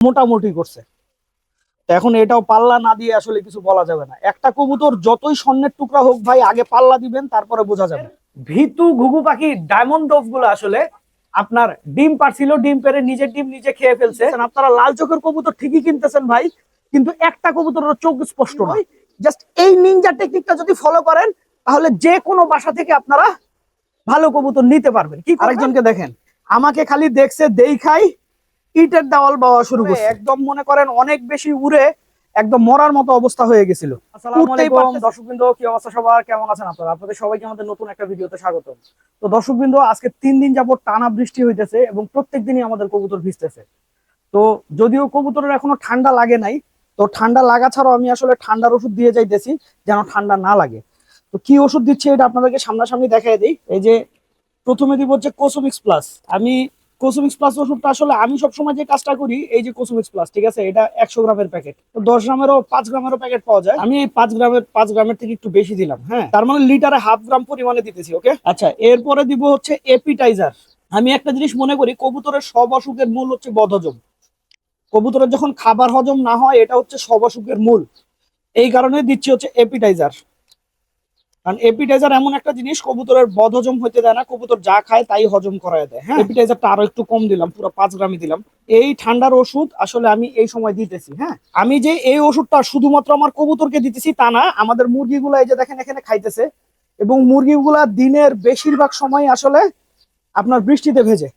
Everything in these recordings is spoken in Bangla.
মোটামুটি করছে। এখন এটাও পাল্লা না দিয়ে আসলে কিছু বলা যাবে না। একটা কবুতর যতই স্বর্ণের টুকরা হোক ভাই আগে পাল্লা দিবেন তারপরে বোঝা যাবে। ভিতু ঘুঘু পাখি ডায়মন্ড ডোভগুলো আসলে আপনার ডিম পারছিল ডিম পেরে নিজের ডিম নিজে খেয়ে ফেলছে। আপনারা লাল চোখের কবুতর ঠিকই কিনতেছেন ভাই কিন্তু একটা কবুতরের চোখ স্পষ্ট নয় জাস্ট এই নিনজা টেকনিকটা যদি ফলো করেন তাহলে যে কোনো বাসা থেকে আপনারা ভালো কবুতর নিতে পারবেন। কি আরেকজনকে দেখেন। আমাকে খালি দেখছে দেই খাই ইটের দেওয়াল বাওয়া শুরু করছে। একদম মনে করেন অনেক বেশি উড়ে একদম মরার মতো অবস্থা হয়ে গেছিল। দর্শকবৃন্দ কি অবস্থা সবার? কেমন আছেন আপনারা? আপনাদের সবাইকে আমাদের নতুন একটা ভিডিওতে স্বাগত তো দর্শকবৃন্দ আজকে তিন দিন যাবত টানা বৃষ্টি হইতেছে এবং প্রত্যেক দিনই আমাদের কবুতর ভিজতেছে। তো যদিও কবুতরের এখনও ঠান্ডা লাগে নাই তো ঠান্ডা লাগা ছাড়াও আমি আসলে ঠান্ডার ওষুধ দিয়ে যাইতেছি যেন ঠান্ডা না লাগে। তো কি ওষুধ দিচ্ছে এটা আপনাদেরকে সামনাসামনি দেখাই দিই। এই যে প্রথমে দিব হচ্ছে কোসোমিক্স প্লাস আমি কোসোমিক্স প্লাস ওষুধটা আসলে আমি সবসময় যে কাজটা করি, এই যে কোসোমিক্স প্লাস ঠিক আছে? এটা একশো গ্রামের প্যাকেট তো দশ গ্রামেরও পাঁচ গ্রামেরও প্যাকেট পাওয়া যায়। আমি এই পাঁচ গ্রামের পাঁচ গ্রামের থেকে একটু বেশি দিলাম হ্যাঁ? তার মানে লিটারে হাফ গ্রাম পরিমাণে দিতেছি ওকে আচ্ছা এরপরে দিব হচ্ছে এপিটাইজার আমি একটা জিনিস মনে করি, কবুতরের সব অসুখের মূল হচ্ছে বদহজম। কবুতরের যখন খাবার হজম না হয়, এটা হচ্ছে সব অসুখের মূল। এই কারণে দিচ্ছি হচ্ছে এপিটাইজার কারণ এপিটাইজার এমন একটা জিনিস, কবুতরের বদ হজম হইতে দেয় না, কবুতর যা খায় তাই হজম করায় দেয়। হ্যাঁ? এপিটাইজারটা আরও একটু কম দিলাম, পুরো পাঁচ গ্রামই দিলাম। এই ঠান্ডার ওষুধ আসলে আমি এই সময় দিতেছি হ্যাঁ? আমি যে এই ওষুধটা শুধুমাত্র আমার কবুতরকে দিতেছি তা না, আমাদের মুরগিগুলো এই যে দেখেন এখানে খাইতেছে, এবং মুরগিগুলা দিনের বেশিরভাগ সময় আসলে আপনার বৃষ্টিতে ভেজে।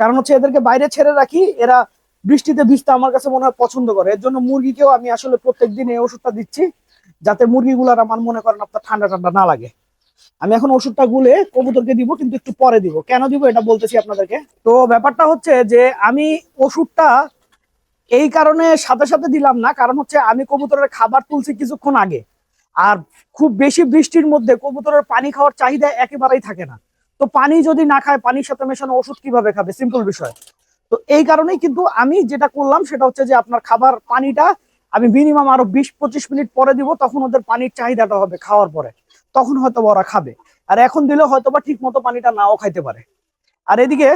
কারণ হচ্ছে এদেরকে বাইরে ছেড়ে রাখি, এরা বৃষ্টিতে ভিজতে আমার কাছে মনে হয় পছন্দ করে। এর জন্য মুরগিকেও আমি আসলে প্রত্যেক দিন এই ওষুধটা দিচ্ছি। যাতে মুরগিগুলার আমার মনে করেন আপনার ঠান্ডা ঠান্ডা না লাগে। আমি এখন ওষুধটা গুলে কবুতরকে দিব, কিন্তু একটু পরে দিব। কেন দিব এটা বলতেছি আপনাদেরকে? তো ব্যাপারটা হচ্ছে যে আমি ওষুধটা এই কারণে সাথে সাথে দিলাম না, কারণ হচ্ছে আমি কবুতরের খাবার তুলছি কিছুক্ষণ আগে। আর খুব বেশি বৃষ্টির মধ্যে কবুতরের পানি খাওয়ার চাহিদা একেবারেই থাকে না। তো পানি যদি না খায়, পানির সাথে মেশানো ওষুধ কীভাবে খাবে? সিম্পল বিষয়। তো এই কারণেই কিন্তু আমি যেটা করলাম, সেটা হচ্ছে যে আপনার খাবার পানিটা আমি মিনিমাম আরও বিশ পঁচিশ মিনিট পরে দিব, তখন ওদের পানির চাহিদাটা হবে খাওয়ার পরে। তখন হয়তো ওরা খাবে। আর এখন দিলে হয়তো বা ঠিক মতো পানিটা নাও খাইতে পারে। আর এদিকে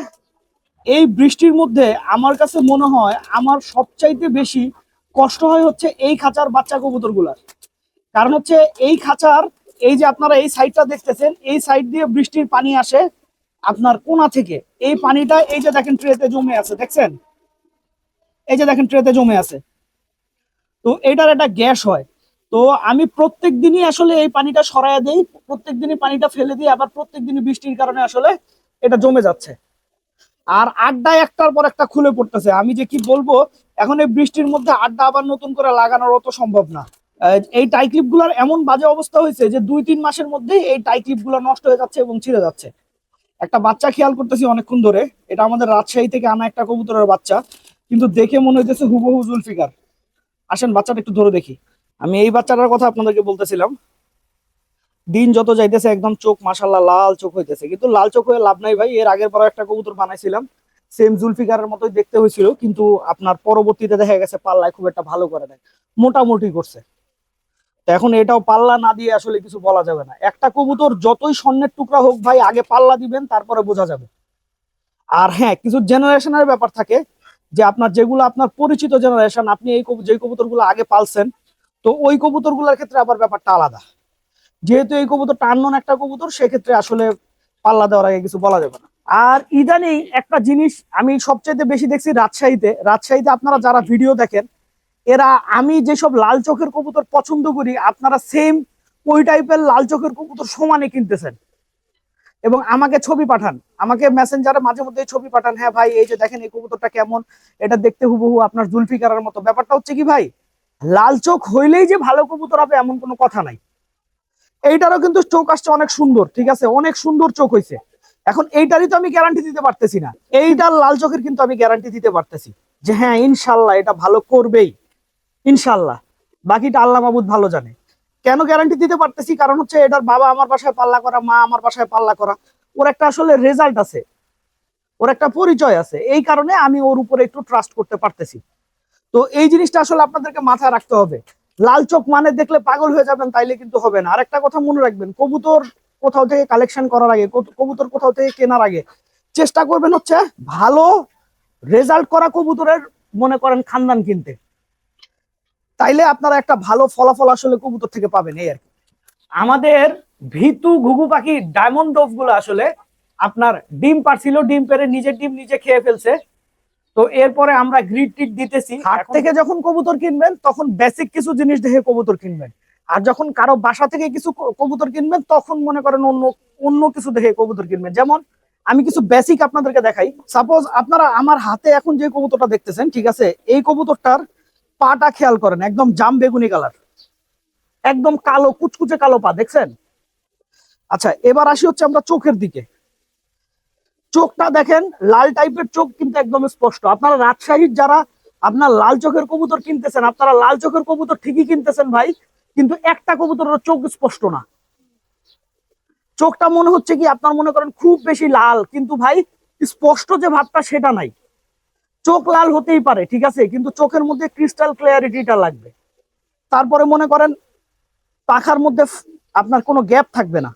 এই বৃষ্টির মধ্যে আমার কাছে মনে হয় আমার সবচাইতে বেশি কষ্ট হয় হচ্ছে এই খাঁচার বাচ্চা কবুতরগুলার কারণ হচ্ছে এই খাঁচার, এই যে আপনারা এই সাইডটা দেখতেছেন, এই সাইড দিয়ে বৃষ্টির পানি আসে আপনার কোনা থেকে। এই পানিটা এই যে দেখেন ট্রেতে জমে আছে, দেখছেন? এই যে দেখেন ট্রেতে জমে আছে। তো এটার একটা গ্যাস হয়। তো আমি প্রত্যেক দিনই আসলে এই পানিটা সরাইয়া দেই প্রত্যেক দিনই পানিটা ফেলে দিই, আবার প্রত্যেক দিনই বৃষ্টির কারণে আসলে এটা জমে যাচ্ছে। আর আড্ডা একটার পর একটা খুলে পড়তেছে। আমি যে কি বলব, এখন এই বৃষ্টির মধ্যে আড্ডা আবার নতুন করে লাগানোর অত সম্ভব না। এই টাইক্লিপগুলার এমন বাজে অবস্থা হয়েছে যে দুই তিন মাসের মধ্যেই এই টাইক্লিপগুলো নষ্ট হয়ে যাচ্ছে এবং ছিঁড়ে যাচ্ছে। একটা বাচ্চা খেয়াল করতেছি অনেকক্ষণ ধরে। এটা আমাদের রাজশাহী থেকে আনা একটা কবুতরের বাচ্চা। কিন্তু দেখে মনে হইতেছে হুবহু জুলফিকার। আসেন, বাচ্চাটা একটু ধরে দেখি। আমি এই বাচ্চাটার কথা আপনাদেরকে বলতেছিলাম। দিন যত যাইতেছে, একদম চোখ মাসাল্লাহ লাল চোখ হইতেছে। কিন্তু লাল চোখ হয়ে লাভ নাই ভাই। এর আগের পর একটা কবুতর বানাইছিলাম। সেম জুলফিকারের মতোই দেখতে হয়েছিল, কিন্তু আপনার পরবর্তীতে দেখা গেছে, পাল্লায় খুব একটা ভালো করে নাই। মোটামুটি করছে। তো এখন এটাও পাল্লা না দিয়ে আসলে কিছু বলা যাবে না। একটা কবুতর যতই স্বর্ণের টুকরা হোক ভাই, আগে পাল্লা দিবেন, তারপরে বোঝা যাবে। আর হ্যাঁ কিছু জেনারেশনের ব্যাপার থাকে। যে আপনার যেগুলো আপনার পরিচিত জেনারেশন আপনি এই যে কবুতরগুলো আগে পালছেন, তো ওই কবুতরগুলোর ক্ষেত্রে আবার ব্যাপারটা আলাদা। যেহেতু এই কবুতরটা আননোন একটা কবুতর, সেক্ষেত্রে আসলে পাল্লা দেওয়ার আগে কিছু বলা যাবে না। আর ইদানিং একটা জিনিস আমি সবচাইতে বেশি দেখছি রাজশাহীতে রাজশাহীতে আপনারা যারা ভিডিও দেখেন, এরা আমি যেসব লাল চোখের কবুতর পছন্দ করি, আপনারা সেম ওই টাইপের লাল চোখের কবুতর সমানে কিনতেছেন। এবং আমাকে ছবি পাঠান। আমাকে মেসেঞ্জারে মাঝে মধ্যে ছবি পাঠান হ্যাঁ ভাই, এই যে দেখেন এই কবুতরটা কেমন, এটা দেখতে হুবহু আপনার জুলফিকারের মতো। ব্যাপারটা হচ্ছে কি ভাই, লাল চোখ হইলেই যে ভালো কবুতর হবে এমন কোনো কথা নাই। এইটারও কিন্তু চোখ আসছে অনেক সুন্দর, ঠিক আছে? অনেক সুন্দর চোখ হয়েছে এখন এইটারই তো আমি গ্যারান্টি দিতে পারতেছি না। এইটার লাল চোখের কিন্তু আমি গ্যারান্টি দিতে পারতেছি যে হ্যাঁ ইনশাল্লাহ এটা ভালো করবেই। ইনশাল্লাহ। বাকিটা আল্লাহ মাবুদ ভালো জানে। কেন গ্যারান্টি দিতে পারতেছি? কারণ হচ্ছে এটার বাবা আমার বাসায় পাল্লা করা, মা আমার বাসায় পাল্লা করা। ওর একটা আসলে রেজাল্ট আছে। ওর একটা পরিচয় আছে। এই কারণে আমি ওর উপরে একটু ট্রাস্ট করতে পারতেছি। তো এই জিনিসটা আসলে আপনাদেরকে মাথায় রাখতে হবে। লাল চোখ মানে দেখলে পাগল হয়ে যাবেন, তাইলে কিন্তু হবে না। আরেকটা কথা মনে রাখবেন, কবুতর কোথাও থেকে কালেকশন করার আগে কবুতর কোথাও থেকে কেনার আগে চেষ্টা করবেন হচ্ছে ভালো রেজাল্ট করা কবুতরের, মনে করেন, খানদান কিনতে। তাইলে আপনারা একটা ভালো ফলাফল আসলে কবুতর থেকে পাবেন এই আর কি। আমাদের ভিতু ঘুঘু পাখি ডায়মন্ড ডোভগুলো আসলে আপনার ডিম পারছিল ডিম পেরে নিজের ডিম নিজে খেয়ে ফেলছে। তো এরপরে আমরা গ্রিড টিট দিতেছি। হাট থেকে যখন কবুতর কিনবেন তখন বেসিক কিছু জিনিস দেখে কবুতর কিনবেন। আর যখন কারও বাসা থেকে কিছু কবুতর কিনবেন তখন মনে করেন অন্য অন্য কিছু দেখে কবুতর কিনবেন। যেমন আমি কিছু বেসিক আপনাদেরকে দেখাই। সাপোজ আপনারা আমার হাতে এখন যে কবুতরটা দেখতেছেন ঠিক আছে? এই কবুতরটার পাটা খেয়াল করেন, একদম জাম বেগুনি কালার। একদম কালো, কুচকুচে কালো পা, দেখছেন? আচ্ছা এবার আসি হচ্ছে আমরা চোখের দিকে। চোখটা দেখেন, লাল টাইপের চোখ কিন্তু একদম স্পষ্ট। আপনারা রাজশাহীর যারা, আপনার লাল চোখের কবুতর কিনতেছেন, আপনারা লাল চোখের কবুতর ঠিকই কিনতেছেন ভাই, কিন্তু একটা কবুতরের চোখ স্পষ্ট না। চোখটা মনে হচ্ছে কি, আপনার মনে করেন খুব বেশি লাল, কিন্তু ভাই, স্পষ্ট যে ভাবটা সেটা নাই। চোখ লাল হতেই পারে, ঠিক আছে? কিন্তু চোখের মধ্যে ক্রিস্টাল ক্লিয়ারিটিটা লাগবে। তারপরে মনে করেন, পাখার মধ্যে আপনার কোনো গ্যাপ থাকবে না।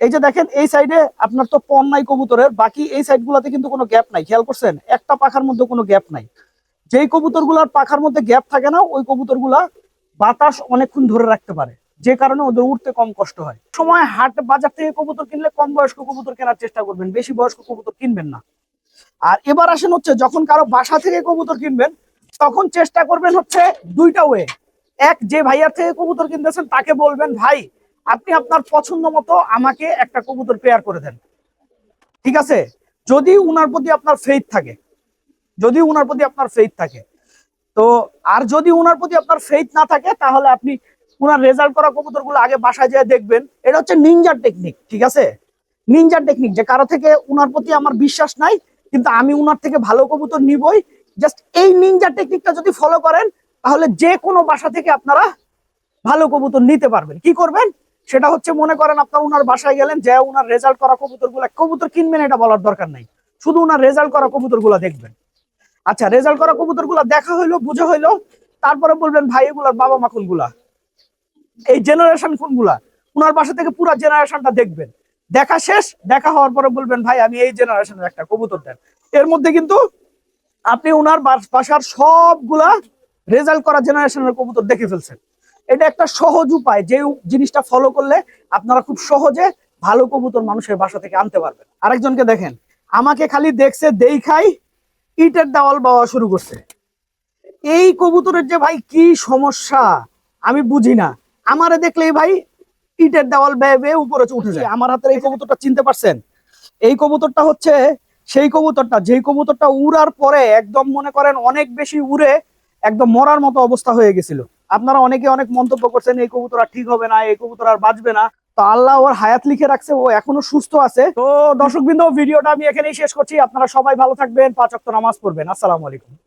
এই যে দেখেন, এই সাইডে আপনার তো পন নাই কবুতরের, বাকি এই সাইড গুলাতে কিন্তু কোনো গ্যাপ নাই, খেয়াল করছেন? একটা পাখার মধ্যে কোনো গ্যাপ নাই। যেই কবুতরগুলার পাখার মধ্যে গ্যাপ থাকে না, ওই কবুতরগুলা বাতাস অনেকক্ষণ ধরে রাখতে পারে, যে কারণে ওদের উঠতে কম কষ্ট হয়। সময় হাট বাজার থেকে কবুতর কিনলে কম বয়স্ক কবুতর কেনার চেষ্টা করবেন, বেশি বয়স্ক কবুতর কিনবেন না। আর এবার আসেন হচ্ছে, যখন কারও বাসা থেকে কবুতর কিনবেন, তখন চেষ্টা করবেন হচ্ছে দুইটা ওয়ে এক, যে ভাইয়ার থেকে কবুতর কিনতেছেন, তাকে বলবেন, ভাই, আপনি আপনার পছন্দ মতো আমাকে একটা কবুতর পেয়ার করে দেন। ঠিক আছে? যদি উনার প্রতি আপনার ফেইথ থাকে, যদি উনার প্রতি আপনার ফেইথ থাকে। তো, আর যদি উনার প্রতি আপনার ফেইথ না থাকে, তাহলে আপনি উনার রেজাল্ট করা কবুতরগুলো আগে বাসায় যেয়ে দেখবেন। এটা হচ্ছে নিনজার টেকনিক ঠিক আছে? নিনজার টেকনিক যে কারও থেকে উনার প্রতি আমার বিশ্বাস নাই কিন্তু আমি উনার থেকে ভালো কবুতর নিবই। জাস্ট এই নিনজার টেকনিকটা যদি ফলো করেন, তাহলে যে কোনো বাসা থেকে আপনারা ভালো কবুতর নিতে পারবেন। কি করবেন? সেটা হচ্ছে মনে করেন আপনার উনার বাসায় গেলেন, যে উনার রেজাল্ট করা কবুতরগুলা কবুতর কিনবেন এটা বলার দরকার নাই। শুধু উনার রেজাল্ট করা কবুতরগুলা দেখবেন। আচ্ছা রেজাল্ট করা কবুতরগুলা দেখা হইল, বোঝা হইল, তারপরে বলবেন, ভাই, এগুলার বাবা মা কোনগুলা? এই জেনারেশন কোনগুলা? উনার বাসা থেকে পুরো জেনারেশনটা দেখবেন। দেখা শেষ, দেখা হওয়ার পরে বলবেন, ভাই, আমি এই জেনারেশনের একটা কবুতর দেন। এর মধ্যে কিন্তু আপনি বাস- বাসার সবগুলা রেজাল্ট করা জেনারেশনের কবুতর দেখে ফেলছেন। এটা একটা সহজ উপায়, যে জিনিসটা ফলো করলে আপনারা খুব সহজে ভালো কবুতর মানুষের বাসা থেকে আনতে পারবেন। আরেকজনকে দেখেন, আমাকে খালি দেখছে দেই খাই ইটের দেওয়াল বাওয়া শুরু করছে। এই কবুতরের যে, ভাই, কি সমস্যা? আমি বুঝি না। আমারে দেখলেই, ভাই ইটের দেওয়াল বেয়ে বেয়ে উপরে উঠে যায়। আমার হাতের এই কবুতরটা চিনতে পারছেন? এই কবুতরটা হচ্ছে সেই কবুতরটা যেই কবুতরটা উড়ার পরে একদম মনে করেন অনেক বেশি উড়ে একদম মরার মতো অবস্থা হয়ে গেছিল। আপনারা অনেকে অনেক মন্তব্য করছেন এই কবুতর আর ঠিক হবে না এই কবুতর আর বাঁচবে না। তো আল্লাহ ওর হায়াত লিখে রাখছে ও এখনও সুস্থ আছে। তো দর্শকবৃন্দ ভিডিওটা আমি এখানেই শেষ করছি। আপনারা সবাই ভালো থাকবেন। পাঁচ অক্ট নামাজ পড়বেন। আসসালামু আলাইকুম।